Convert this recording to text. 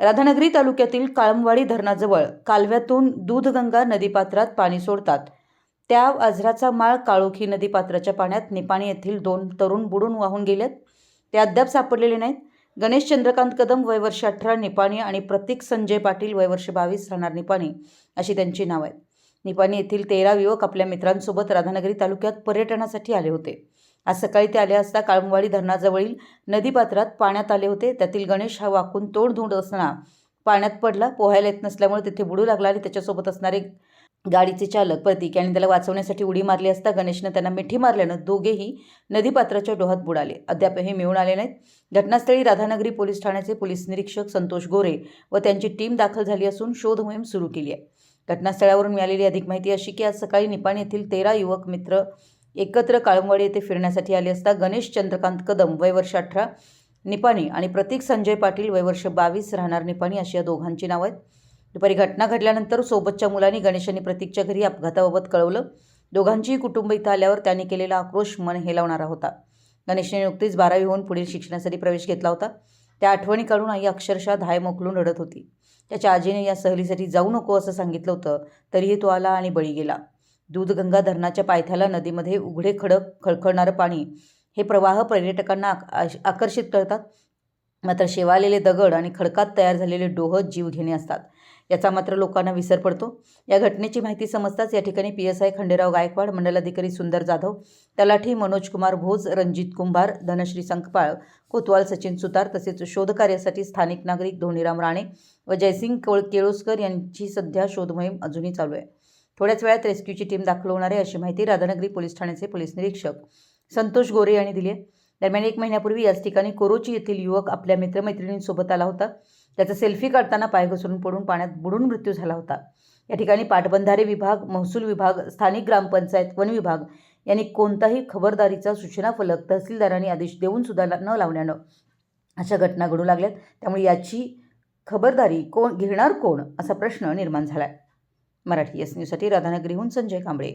राधानगरी तालुक्यातील काळमवाडी धरणाजवळ कालव्यातून दूधगंगा नदीपात्रात पाणी सोडतात. त्या आजराचा माळ काळोखी नदीपात्राच्या पाण्यात निपाणी येथील दोन तरुण बुडून वाहून गेलेत. ते अद्याप सापडलेले नाहीत. गणेश चंद्रकांत कदम वयवर्ष अठरा निपाणी आणि प्रतीक संजय पाटील वयवर्ष बावीस राहणार निपाणी अशी त्यांची नावं आहेत. निपाणी येथील तेरा युवक आपल्या मित्रांसोबत राधानगरी तालुक्यात पर्यटनासाठी आले होते. आज सकाळी ते आले असता काळमवाडी धरणाजवळील नदीपात्रात पाण्यात आले होते. त्यातील गणेश हा वाकून तोंड धुंड असताना पाण्यात पडला. पोहायला येत नसल्यामुळे तिथे बुडू लागला आणि त्याच्यासोबत असणारे गाडीचे चालक प्रतीक यांनी त्याला वाचवण्यासाठी उडी मारली असता गणेशनं त्यांना मिठी मारल्यानं दोघेही नदीपात्राच्या डोहात बुडाले. अद्याप हे मिळून आले नाहीत. घटनास्थळी राधानगरी पोलीस ठाण्याचे पोलीस निरीक्षक संतोष गोरे व त्यांची टीम दाखल झाली असून शोध मोहीम सुरू केली आहे. घटनास्थळावरून मिळालेली अधिक माहिती अशी की आज सकाळी निपाणी येथील तेरा युवक मित्र एकत्र काळमवाडी येथे फिरण्यासाठी आले असता गणेश चंद्रकांत कदम वय वर्ष अठरा निपाणी आणि प्रतीक संजय पाटील वय वर्ष बावीस राहणार निपाणी अशी या दोघांची नावं आहेत. दुपारी घटना घडल्यानंतर सोबतच्या मुलांनी गणेश आणि प्रतीकच्या घरी अपघाताबाबत कळवलं. दोघांचीही कुटुंब इथं आल्यावर त्यांनी केलेला आक्रोश मन हेलावणारा होता. गणेशने नुकतीच बारावी होऊन पुढील शिक्षणासाठी प्रवेश घेतला होता. त्या आठवणी काढून आई अक्षरशः धाय मोकलून रडत होती. त्याच्या आजीने या सहलीसाठी जाऊ नको असं सांगितलं होतं तरीही तो आला आणि बळी गेला. दूधगंगा धरणाच्या पायथ्याला नदीमध्ये उघडे खडक खळखळणारं पाणी. हे प्रवाह पर्यटकांना आक- आश- आकर्षित करतात. मात्र शेवाळलेले दगड आणि खडकात तयार झालेले डोह जीवघेणे असतात. याचा मात्र लोकांना विसर पडतो. या घटनेची माहिती समजताच या ठिकाणी P S I Khanderao Gaikwad मंडलाधिकारी Sundar Jadhav तलाठी मनोज कुमार भोज रणजित कुंभार धनश्री संकपाळ कोतवाल सचिन सुतार तसेच शोधकार्यासाठी स्थानिक नागरिक धोनीराम राणे व जयसिंग केळ केळुसकर यांची सध्या शोध मोहीम अजूनही चालू आहे. थोड्याच वेळात रेस्क्यूची टीम दाखल होणार आहे अशी माहिती राधानगरी पोलीस ठाण्याचे पोलीस निरीक्षक संतोष गोरे यांनी दिली आहे. दरम्यान एक महिन्यापूर्वी याच ठिकाणी कोरोची येथील युवक आपल्या मित्रमैत्रिणींसोबत आला होता. त्याचा सेल्फी काढताना पाय घसरून पडून पाण्यात बुडून मृत्यू झाला होता. या ठिकाणी पाटबंधारे विभाग महसूल विभाग स्थानिक ग्रामपंचायत वन विभाग यांनी कोणताही खबरदारीचा सूचना फलक तहसीलदारांनी आदेश देऊन सुद्धा न लावण्यानं अशा घटना घडू लागल्यात. त्यामुळे याची खबरदारी कोण घेणार कोण असा प्रश्न निर्माण झाला आहे मराठी एस न्यूजसाठी राधानगरीहून संजय कांबळे.